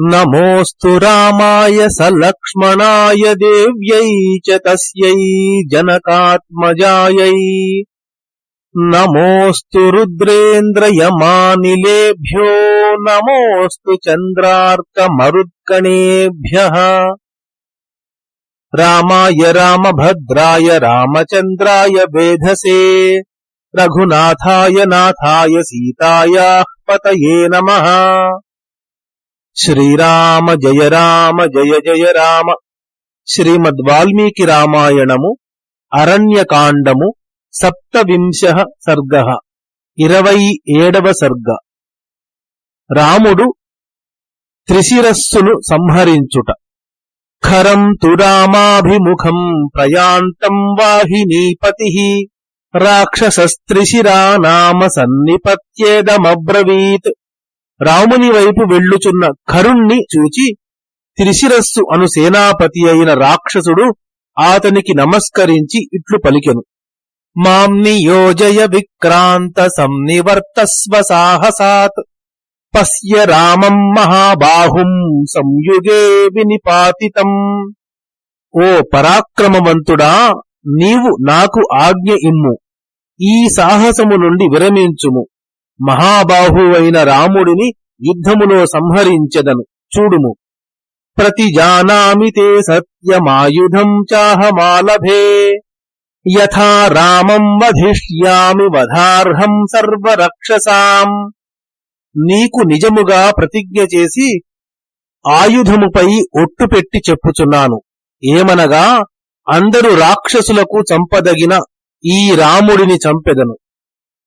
नमोऽस्तु रामाय सलक्ष्मणाय देव्यै च तस्यै जनकात्मजायै। नमोऽस्तु रुद्रेन्द्रयमानिलेभ्यो, नमोऽस्तु चन्द्रार्कमरुत्कणेभ्यः रामाय रामभद्राय रामचन्द्राय वेधसे, रघुनाथाय नाथाय सीतायाः पतये नमः। శ్రీరామ జయ రామ జయ జయ రామ. శ్రీమద్ వాల్మీకి రామాయణము అరణ్యకాండము సప్తవింశ సర్గ ఇరవై ఏడవ సర్గ. రాముడు త్రిశిరస్సును సంహరించుట. ఖరం తురామాభిముఖం ప్రయాంతం వాహినీపతి రాక్షసస్త్రిశిరా నామ సన్నిపత్యేదమబ్రవీత్. రాముని వైపు వెళ్ళుచున్న ఖరుణ్ణి చూచి త్రిశిరస్సు అను సేనాపతి అయిన రాక్షసుడు ఆతనికి నమస్కరించి ఇట్లు పలికెను. మాం నియోజయ విక్రాంత సంనివర్తస్వ సాహసాత్ పశ్య రామం మహాబాహుం సంయుగే వినిపాతితం. ఓ పరాక్రమవంతుడా నీవు నాకు ఆజ్ఞ ఇమ్ము. ఈ సాహసము నుండి విరమించుము. మహాబాహువైన రాముడిని యుద్ధములో సంహరించెదను. చూడుము. ప్రతిజానామి తే సత్యమాయుధం చాహమాలభే. యథా రామం వధిష్యామి వధార్హం సర్వరక్షసాం. నీకు నిజముగా ప్రతిజ్ఞ చేసి ఆయుధముపై ఒట్టు పెట్టి చెప్పుచున్నాను. ఏమనగా అందరు రాక్షసులకు చంపదగిన ఈ రాముడిని చంపెదను.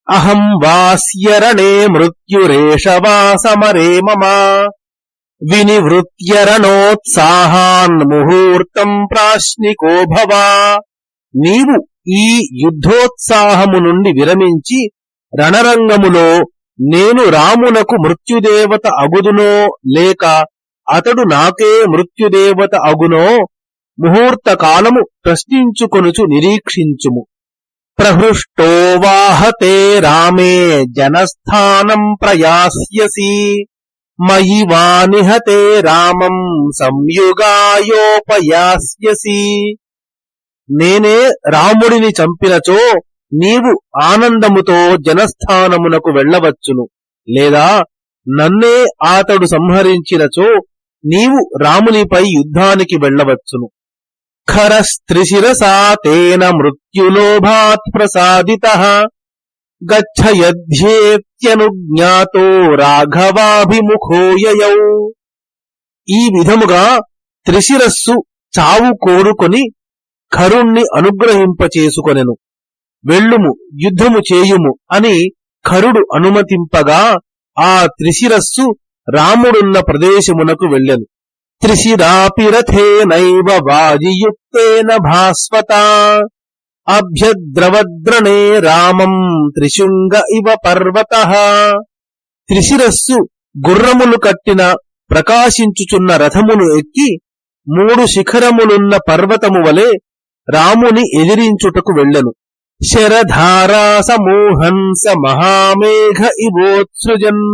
అహం వాస్యరణే మృత్యురేష సమరే మమ వినివృత్యరణోత్సాహాన్ ముహూర్తం ప్రాశ్నికో భవా నీవు ఈ యుద్ధోత్సాహము నుండి విరమించి రణరంగములో నేను రామునకు మృత్యుదేవత అగుదునో లేక అతడు నాకే మృత్యుదేవత అగునో ముహూర్త కాలము ప్రశ్నించుకొనుచు నిరీక్షించుము. ప్రహృష్టో వాహతే రామే జనస్థానం ప్రయాస్యసి మయి వానిహతే రామం సంయుగాయోపయాస్యసి. నేనే రాముడిని చంపినచో నీవు ఆనందముతో జనస్థానమునకు వెళ్ళవచ్చును. లేదా నన్నే ఆతడు సంహరించినచో నీవు రామునిపై యుద్ధానికి వెళ్ళవచ్చును. ఖరస్త్రిశిరసా తేన మృత్యులోభాత్ ప్రసాదిత గచ్చయధ్యేత్యనుజ్ఞాతో రాఘవాభిముఖోయయౌ ఈ విధముగా త్రిశిరస్సు చావు కోరుకొని ఖరుణ్ణి అనుగ్రహింపచేసుకొనెను. వెళ్ళుము యుద్ధము చేయుము అని ఖరుడు అనుమతింపగా ఆ త్రిశిరస్సు రాముడున్న ప్రదేశమునకు వెళ్ళెను. త్రిశిరాపిరథేనైవ వాజియుక్తేన భాస్వత అభ్యద్రవద్రణే రామం త్రిశృంగ ఇవ పర్వత త్రిశిరస్సు గుర్రములు కట్టిన ప్రకాశించుచున్న రథమును ఎక్కి మూడు శిఖరములున్న పర్వతము వలె రాముని ఎదిరించుటకు వెళ్ళను. శరధారా సమూహంస మహామేఘ ఇవోత్సృజన్.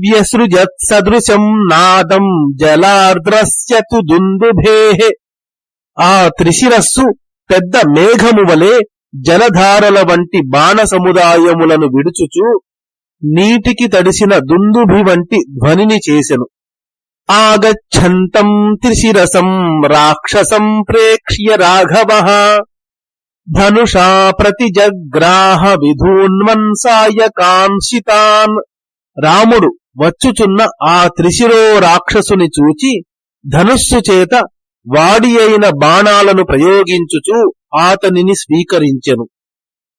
వ్యసృజత్సదృశం నాదం జలార్ద్రస్యతు దుందుభే ఆ త్రిశిరస్సు పెద్ద మేఘము వలె జలధారల వంటి బాణ సముదాయములను విడుచుచు నీటికి తడిసిన దుందుభి వంటి ధ్వనిని చేసెను. ఆగచ్చంతం త్రిశిరసం రాక్షసం ప్రేక్ష్య రాఘవ। ధనుషా ప్రతిజగ్రాహ విధూన్వన్సాయ కాంక్షితాన్ రాముడు వచ్చుచున్న ఆ త్రిశిరో రాక్షసుని చూచి ధనుస్సు చేత వాడి అయిన బాణాలను ప్రయోగించుచు ఆతనిని స్వీకరించెను.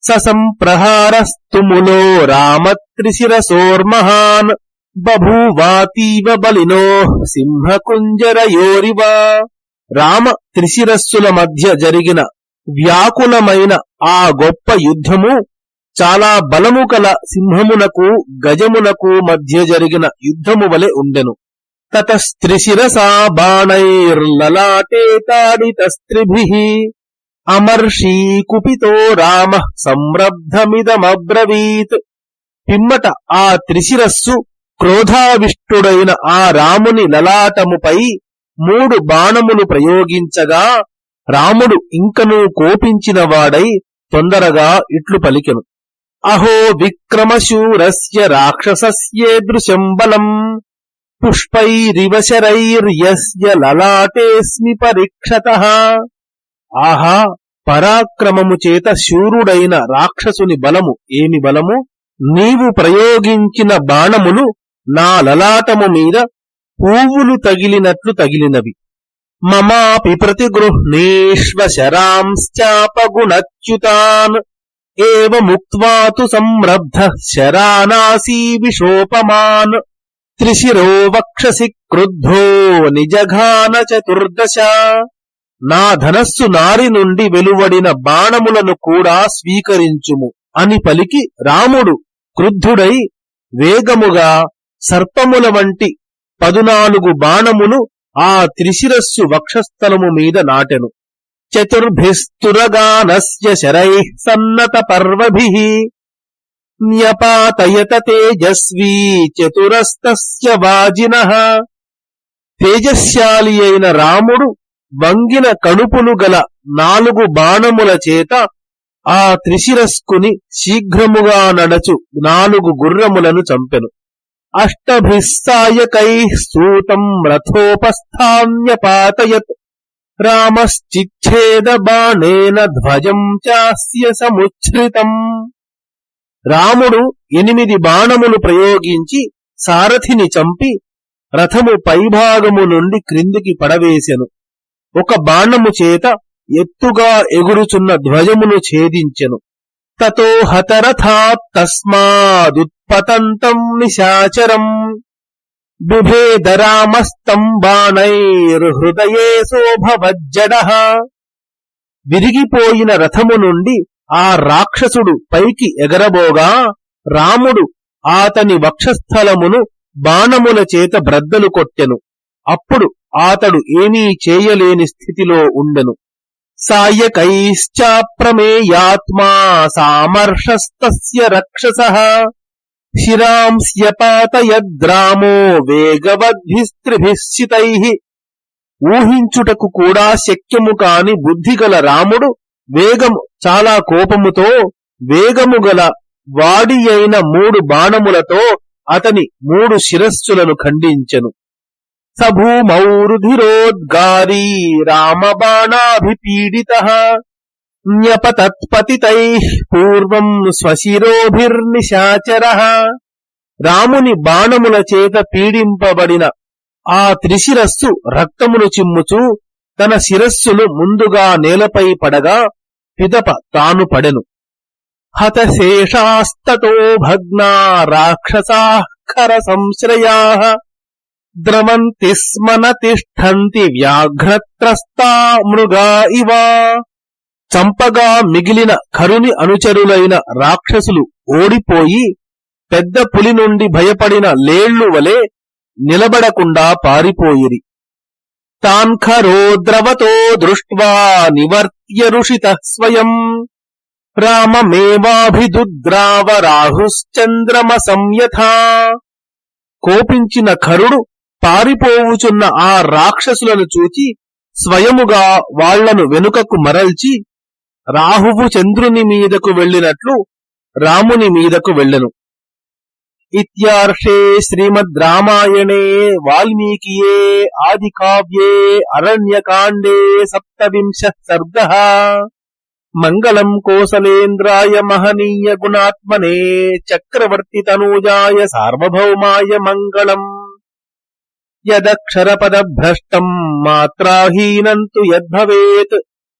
ససంప్రహారస్తుములో రామత్రిశిరసోర్మహాన్ బభూవాతీవ బలినో సింహకుంజరయోరివా రామ త్రిశిరస్సుల మధ్య జరిగిన వ్యాకులమైన ఆ గొప్ప యుద్ధము చాలా బలము కల సింహమునకు గజమునకు మధ్య జరిగిన యుద్ధము వలె ఉండెను. తతస్త్రిశిరసా బాణైర్లలాటే తాడితస్త్రిభిః అమర్షీ కుపితో రామ సంరబ్ధమిదమబ్రవీత్. పిమ్మట ఆ త్రిశిరస్సు క్రోధావిష్టుడైన ఆ రాముని లలాటముపై మూడు బాణములు ప్రయోగించగా రాముడు ఇంకనూ కోపించిన వాడై తొందరగా ఇట్లు పలికెను. అహో విక్రమశూరస్య రాక్షసస్యేదృశం బలం. పుష్పైరివశరైర్యస్య లలాటేస్మి పరీక్షత. ఆహా పరాక్రమము చేత శూరుడైన రాక్షసుని బలము ఏమి బలము? నీవు ప్రయోగించిన బాణములు నా లలాటము మీద పువ్వులు తగిలినట్లు తగిలినవి. మమాపి ప్రతిగృహ్ణీష్వ శరాంశ్చాపగుణచ్యుతాన్ ఏవముక్త్వా తు సంరబ్ధ శరానాసీ విశోపమాన్ త్రిశిరో వక్షసి క్రుద్ధో నిజఘాన చతుర్దశ నా ధనస్సు నారి నుండి వెలువడిన బాణములను కూడా స్వీకరించుము. అని పలికి రాముడు క్రుద్ధుడై వేగముగా సర్పముల వంటి పదునాలుగు బాణములు ఆ త్రిశిరస్సు వక్షస్థలము మీద నాటెను. చతుర్భిస్తురగానస్య శరై సన్నత పర్వభి న్యపాతయత తేజస్వీ చతురస్తస్య వాజిన తేజశాలి అయిన రాముడు వంగిన కణుపులు గల నాలుగు బాణముల చేత ఆ త్రిశిరస్కుని శీఘ్రముగా నడచు నాలుగు గుర్రములను చంపెను. అష్టభిస్సాయకై సూతం రథోపస్థాన్యపాతయత్। రామశ్చిచ్ఛేద బాణేన ధ్వజం చాస్య సముచ్ఛ్రితం రాముడు ఎనిమిది బాణములు ప్రయోగించి సారథిని చంపి రథము పైభాగము నుండి క్రిందికి పడవేశెను ఒక బాణము చేత ఎత్తుగా ఎగురుచున్న ధ్వజమును ఛేదించెను. తతో హతరథాత్ తస్మాదుత్పతంతం నిశాచరం. బిభేదరామస్తం బాణైర్హృదయే శోభవజ్జడ విరిగిపోయిన రథము నుండి ఆ రాక్షసుడు పైకి ఎగరబోగా రాముడు ఆతని వక్షస్థలమును బాణముల చేత బ్రద్దలు కొట్టెను. అప్పుడు ఆతడు ఏమీ చేయలేని స్థితిలో ఉండెను. సాయకైశ్చాప్రమేయాత్మా సామర్షస్తస్య రక్షస. శిరాంస్యపాతయద్రామో వేగవద్భిస్త్రిభిశ్చితై. ఊహించుటకు కూడా శక్యము కాని బుద్ధిగల రాముడు వేగము చాలా కోపముతో వేగము గల వాడి అయిన మూడు బాణములతో అతని మూడు శిరస్సులను ఖండించెను. సభూమౌరుధిరోద్గారీ రామబాణాభిపీడిత. న్యపతత్పతితై పూర్వం స్వశిరోభిర్నిశాచర రాముని బాణముల చేత పీడింపబడిన ఆ త్రిశిరస్సు రక్తమును చిమ్ముచూ తన శిరస్సును ముందుగా నేలపై పడగా పిదప తాను పడెను. హతశేషాస్తతో భగ్నా రాక్షసాఖర సంశ్రయా ద్రవంతి స్మన తిష్టంతి వ్యాఘ్రత్రస్తా మృగా ఇవా। చంపగా మిగిలిన కరుని అనుచరులైన రాక్షసులు ఓడిపోయి పెద్ద పులి నుండి భయపడిన లేళ్ళు వలె నిలబడకుండా పారిపోయిరి. తాన్ఖరో ద్రవతో దృష్ట్వా నివర్త్య ఋషిత స్వయం. రామమేవాభిదుద్రావ రాహుశ్చంద్రమ సంయథా. కోపించిన ఖరుడు పారిపోవుచున్న ఆ రాక్షసులను చూచి స్వయముగా వాళ్ళను వెనుకకు మరల్చి రాహువు చంద్రుని మీదకు వెళ్ళినట్లు రాముని మీదకు వెళ్ళను. ఇత్యార్షే శ్రీమద్ రామాయణే వాల్మీకియే ఆది కావ్యే అరణ్యకాండే సప్తవింశ సర్గ. మంగళం కోసలేంద్రాయ మహనీయ గుణాత్మనే చక్రవర్తి తనూజాయ సార్వభౌమాయ మంగళం. యదక్షరపదభ్రష్టం మాత్రాహీనం తు యద్భవేత్.